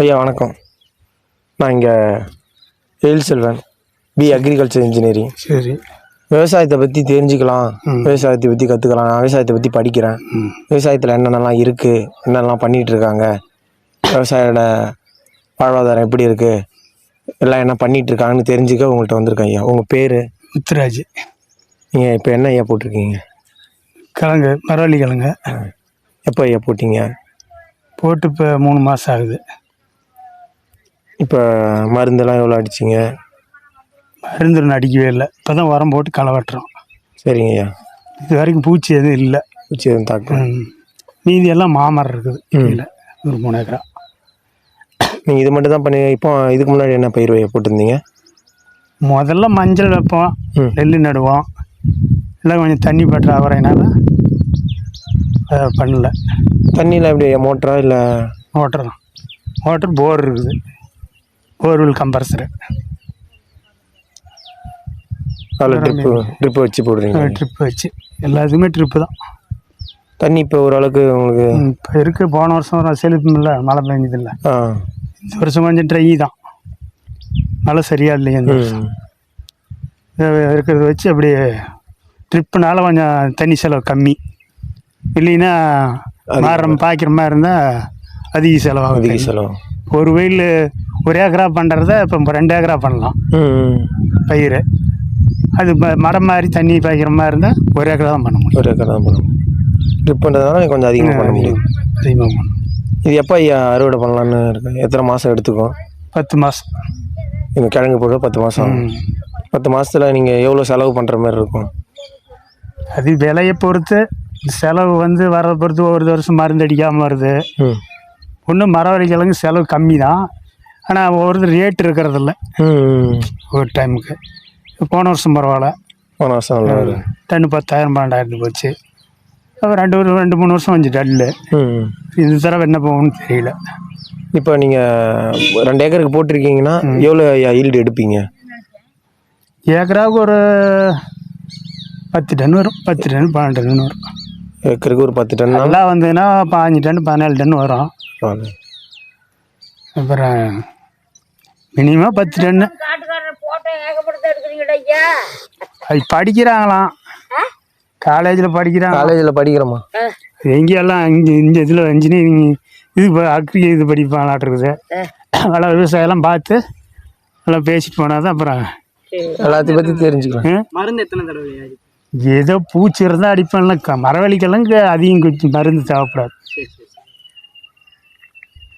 ஐயா வணக்கம். நான் இங்கே Ezhil Selvan B agriculture engineering சரி. விவசாயத்தை பற்றி தெரிஞ்சுக்கலாம். விவசாயத்தை பற்றி கற்றுக்கலாம் நான் விவசாயத்தை பற்றி படிக்கிறேன். விவசாயத்தில் என்னென்னலாம் இருக்குது என்னென்னலாம் பண்ணிகிட்டு இருக்காங்க? விவசாயோட வாழ்வாதாரம் எப்படி இருக்குது எல்லாம் என்ன பண்ணிகிட்டு இருக்காங்கன்னு தெரிஞ்சுக்க உங்கள்கிட்ட வந்திருக்கேன் ஐயா. உங்கள் பேர்? முத்துராஜ். நீங்கள் இப்போ என்ன ஐயா போட்டிருக்கீங்க? கிழங்கு மரவள்ளி கிழங்கு. எப்போ ஐயா போட்டீங்க? போட்டு இப்போ மூணு மாதம் ஆகுது. இப்போ மருந்தெல்லாம் எவ்வளோ அடிச்சிங்க? மருந்து ஒன்றும் அடிக்கவே இல்லை. இப்போ தான் உரம் போட்டு களை வெட்டுறோம். சரிங்க ஐயா. இது வரைக்கும் பூச்சி எதுவும் இல்லை. பூச்சி எதுவும் தாக்கம். மீதி எல்லாம் மாமரம் இருக்குது கீழே ஒரு மூணு ஏக்கரா. நீங்கள் இது மட்டும் தான் பண்ணி இப்போ இதுக்கு முன்னாடி என்ன பயிர் ஐயா போட்டிருந்தீங்க? முதல்ல மஞ்சள் வைப்போம். நெல் நடுவோம். எல்லாம் கொஞ்சம் தண்ணி பற்ற ஆகிறதுனால அதை பண்ணல. தண்ணியில் எப்படி மோட்டரா இல்லை? மோட்டர் தான். மோட்டர் போர் இருக்குது. போர்வெல் கம்ப்ரஸரு அதில் ட்ரிப்பு ட்ரிப்பு வச்சு போடுறீங்க. ட்ரிப்பு வச்சு. எல்லாத்துக்குமே ட்ரிப்பு தான். தண்ணி இப்போ ஓரளவுக்கு உங்களுக்கு இப்போ இருக்கு. போன வருஷம் ஒரு செழிப்பும் இல்லை மழை பெஞ்சதில்ல. ஆ. இந்த வருஷம் கொஞ்சம் ட்ரை தான். மழை சரியா இல்லையா இந்த வருஷம். இருக்கிறத வச்சு அப்படியே ட்ரிப்புனால கொஞ்சம் தண்ணி செலவு கம்மி. இல்லைன்னா மாறம் பாய்க்கிற மாதிரி இருந்தால் அதிக செலவாகுது அதிக செலவு. ஒரு வெயில் ஒரு ஏக்கரா பண்ணுறத இப்போ ரெண்டு ஏக்கரா பண்ணலாம். பயிர். அது ம- மரம் மாதிரி தண்ணி பாய்க்கிற மாதிரி இருந்தால் ஒரு ஏக்கரா தான் பண்ண முடியும். ஒரு ஏக்கர் தான் பண்ணணும் ட்ரிப் பண்ணுறதுனால கொஞ்சம் அதிகமாக பண்ண முடியும். அதிகமாக பண்ணணும் இது எப்போ ஐயா அறுவடை பண்ணலான்னு இருக்கு? எத்தனை மாதம் எடுத்துக்கும்? பத்து மாதம் இந்த கிழங்கு போட பத்து மாதம் பத்து மாதத்தில் நீங்கள் எவ்வளோ செலவு பண்ணுற மாதிரி இருக்கும்? அது விலையை பொறுத்து செலவு வந்து வர பொறுத்து ஒவ்வொரு வருஷம் மருந்து அடிக்காமல் வருது. ம். ஒன்றும் மரவள்ளி கிழங்கு செலவு கம்மி தான் ஆனால் ஒவ்வொரு ரேட் இருக்கிறதில்ல. ஒரு டைமுக்கு போன வருஷம் பரவாயில்ல. போன வருஷம் டன்னு பத்தாயிரம் பன்னெண்டாயிரத்து போச்சு. அப்புறம் ரெண்டு ஒரு ரெண்டு மூணு வருஷம் கொஞ்சம் டல்லு ம் இந்த தடவை என்ன போகும்னு தெரியல. இப்போ நீங்கள் ரெண்டு ஏக்கருக்கு போட்டிருக்கீங்கன்னா எவ்வளோ ஈல்டு எடுப்பீங்க? ஏக்கராவுக்கு ஒரு பத்து டன் வரும். பத்து டன் பன்னெண்டு டன் வரும். ஏக்கருக்கு ஒரு பத்து டன் நல்லா வந்ததுன்னா பாஞ்சு டன் பதினாலு டன் வரும். அப்புறம் மினிமம் பத்து டன்னு அது படிக்கிறாங்களாம். காலேஜில் படிக்கிறாங்க காலேஜில் படிக்கிறோமா? எங்கேயெல்லாம் இங்கே இந்த இதில் இன்ஜினியரிங் இது ப- அக்ரி இது படிப்பாங்களாட்டிருக்குது அதெல்லாம் விவசாயம்லாம் பார்த்து எல்லாம் பேசிட்டு போனால் தான் அப்புறம் எல்லாத்தையும் பற்றி தெரிஞ்சுக்கலாம்? மருந்து எத்தனை தடவை ஏதோ பூச்சி இருந்தால் அடிப்பேன்ல. க மரவள்ளிக்கெல்லாம் அதிகம் கொஞ்சம் மருந்து தேவைப்படாது.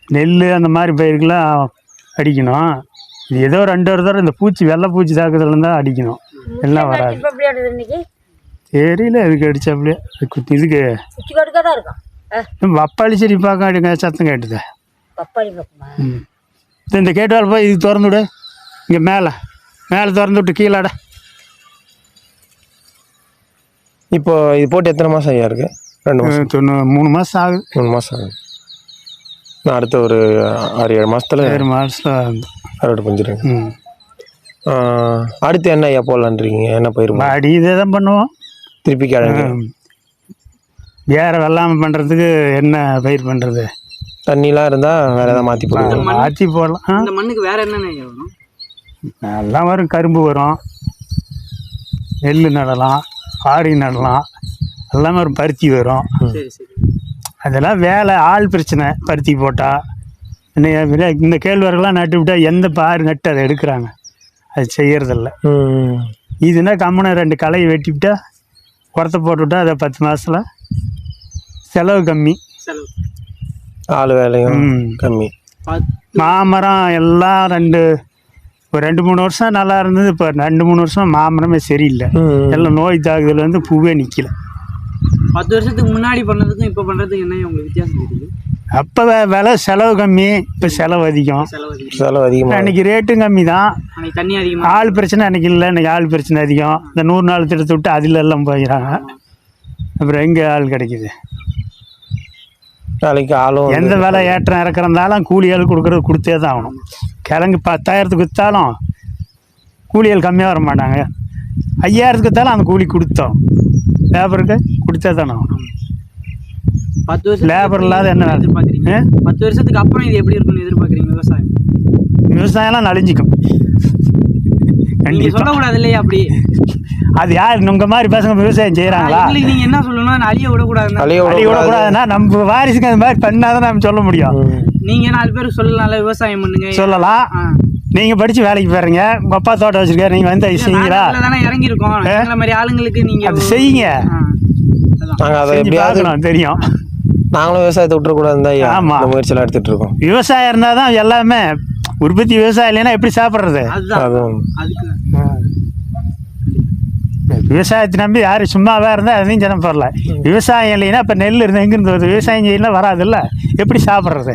நெல் அந்த மாதிரி பயிருக்கெல்லாம் அடிக்கணும். இது ஏதோ ரெண்டு ஒரு தடவை இந்த பூச்சி வெள்ளை பூச்சி தாக்குதல் இருந்தால் அடிக்கணும். எல்லாம் வராது. தெரியல இதுக்கு அடிச்சாப்புலையே இதுக்கு- இதுக்கு தான் வப்பாளி செடி பார்க்க சத்தம் கேட்டுது. இந்த- கேட்டுவால் போய் இது திறந்து விடு. இங்கே மேலே. மேலே திறந்து விட்டு கீழாட இப்போ இது போட்டு எத்தனை மாதம் ஐயா இருக்கு? ரெண்டு மாதம் மூணு மாதம் ஆகுது. மூணு மாதம் ஆகுது. நான் அடுத்த ஒரு ஆறு ஏழு மாதத்தில் ஏழு மாதத்தில் அறுவடை பண்ணிடுறேன் ம். அடுத்து என்ன ஐயா போடலான்றீங்க என்ன பயிர் போடலாம்? அடி இதே தான் பண்ணுவோம். திருப்பி கிழங்கு. வேற வெள்ளாமை பண்ணுறதுக்கு என்ன பயிர் பண்ணுறது தண்ணிலாம் இருந்தால் வேறு எதாவது மாற்றி போடுவோம் மாற்றி போடலாம்? இந்த மண்ணுக்கு வேற என்னென்ன வரும்? எல்லாம் வரும். கரும்பு வரும். நெல் நடலாம். ஆடி நடலாம். எல்லாமே வரும். பருத்தி வரும். சரி சரி. அதெல்லாம் வேலை ஆள் பிரச்சனை பருத்தி போட்டால் இன்னும் இந்த கேழ்வரகுலாம் நட்டு விட்டா எந்த பாரு நட்டு அதை எடுக்கிறாங்க? அது செய்யறதில்ல. இதுனா கம்மனை ரெண்டு களையை வெட்டி விட்டா உரத்தை போட்டுவிட்டா அதை பத்து மாதத்தில் செலவு கம்மி. ஆள் வேலையும். கம்மி. மாமரம் எல்லாம் ரெண்டு ஒரு ரெண்டு மூணு வருஷம் நல்லா இருந்தது இப்போ ரெண்டு மூணு வருஷம் மாமரமே சரியில்லை. எல்லாம் நோய் தாக்குதல் வந்து பூவே நிற்கல பத்து வருஷத்துக்கு முன்னாடி பண்ணதுக்கும் இப்போ பண்ணுறதுக்கு என்ன உங்களுக்கு வித்தியாசம் தெரியுது? அப்போ விலை செலவு கம்மி இப்போ செலவு அதிகம். செலவு அதிகம். அன்றைக்கி ரேட்டும் கம்மி தான். அன்னைக்கு தண்ணி அதிகமாக ஆள் பிரச்சனை அன்றைக்கி இல்லை இன்றைக்கி ஆள் பிரச்சனை அதிகம். இந்த நூறு நாள் திட்டத்தை விட்டு அதில் எல்லாம் போயிடறாங்க. அப்புறம் எங்கே ஆள் கிடைக்குது? நாளைக்கு ஆளும் எந்த விலை ஏற்றம் இறக்குறதாலும் கூலி ஆள் கொடுக்குறது கொடுத்தே தான் ஆகணும். கிழங்கு பத்தாயிரத்துக்கு விற்றாலும் கூலி ஆள் கம்மியாக வர மாட்டாங்க. ஐயாயிரத்துக்கு விற்றாலும் அந்த கூலி கொடுத்தோம். லேபருக்கு கொடுத்தே தானே ஆகணும் பத்து வருஷம் லேபர் இல்லாத என்ன வேலை? எதிர்பார்க்குறீங்க? பத்து வருஷத்துக்கு அப்புறம் இது எப்படி இருக்கும்னு எதிர்பார்க்குறீங்க விவசாயம் விவசாயம்லாம் நலிஞ்சிக்கும் நீங்க கண்டிப்பாக சொல்லக்கூடாது இல்லையா அப்படி அது யார் உங்க மாதிரி பசங்க விவசாயம் செய்கிறாங்களா எங்களுக்கு நீங்க என்ன சொல்லணும் அழிய விடக்கூடாது அழிய. விடக்கூடாதுன்னா நம்ம வாரிசுக்கு அந்த மாதிரி பண்ணாதான் நம்ம சொல்ல முடியும். நீங்க நாலு பேர் சொல்லலாம்ல விவசாயம் பண்ணுங்க சொல்லலாம். நீங்கள் படித்து வேலைக்கு போகிறீங்க உங்கள் அப்பா தோட்டம் வச்சிருக்காரு நீங்கள் வந்து அதை செய்யுங்களா நாங்க தானே இறங்கி இருக்கோம் எங்களை மாதிரி ஆளுங்களுக்கு நீங்க அது செய்யுங்க. நாங்கள் அதை எப்படியாவது தெரியும். நாங்களும் விவசாயத்தை விட்டுறக்கூடாது தான் ஐயா ஆமா. இந்த முயற்சியெல்லாம் எடுத்துட்டு இருக்கோம் விவசாயம் இருந்தால் தான் எல்லாமே உற்பத்தி விவசாயம் இல்லைன்னா எப்படி சாப்பிட்றது? அதுதான். அதுவும். அதுக்கு. விவசாயத்தை நம்பி யாரும் சும்மாவே இருந்தால் அதையும் ஜனம் போடல விவசாயம் இல்லைன்னா இப்போ நெல் இருந்து எங்கேருந்து வருது? விவசாயம் செய்யலாம் வராதுல்ல. எப்படி சாப்பிட்றது?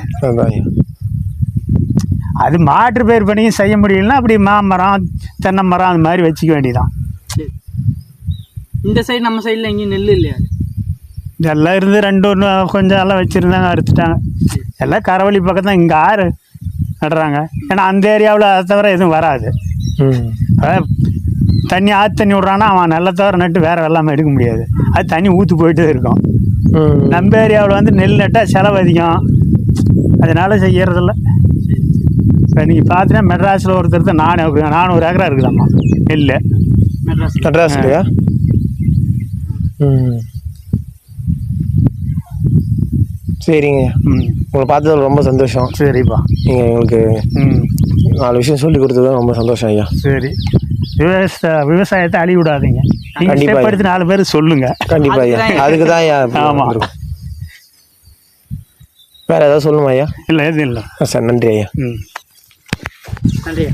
அது மாற்று பயிர் பண்ணியும் செய்ய முடியலன்னா அப்படி மாமரம் தென்னை மரம் அந்த மாதிரி வச்சுக்க வேண்டியதான். இந்த சைடு நம்ம சைடுல எங்கேயும் நெல் இல்லையா? இதெல்லாம் இருந்து ரெண்டு ஒன்று கொஞ்சம் எல்லாம் வச்சுருந்தாங்க அறுத்துட்டாங்க. எல்லாம் கரவழி பக்கம் தான் இங்கே ஆறு நடுறாங்க. ஏன்னா அந்த ஏரியாவில் அதை தவிர எதுவும் வராது. தண்ணி ஆற்று தண்ணி விட்றான்னா அவன் நல்ல தவிர நட்டு வேறு வெள்ளாமல் எடுக்க முடியாது. அது தண்ணி ஊற்றி போயிட்டே இருக்கும். ம். நம்ம ஏரியாவில் வந்து நெல் நட்டால் செலவு அதிகம். அதனால செய்யறதில்ல. இப்போ நீங்கள் பார்த்தீங்கன்னா மெட்ராஸில் ஒருத்தர் தான் நானூறு நானூறு ஏக்கரா இருக்குதாம்மா. நெல் மெட்ராஸ் மெட்ராஸ்லையா? ம். சரிங்க. ம். உங்களை பார்த்ததுல ரொம்ப சந்தோஷம். சரிப்பா. நீங்கள் எங்களுக்கு ம். நாலு விஷயம் சொல்லி கொடுத்தது ரொம்ப சந்தோஷம் ஐயா. சரி. விவசாய விவசாயத்தை அழி விடாதீங்க நீங்கள் கண்டிப்பா. ஸ்டெப் எடுத்து நாலு பேர் சொல்லுங்கள் கண்டிப்பா ஐயா. அதுக்குதான் அதுக்கு தான் ஐயா இப்படி ஆமா. வந்திருக்கோம். வேற ஏதாவது சொல்லுமா ஐயா? இல்லை எதுவும் இல்லை. சார் நன்றி ஐயா. ம். நன்றி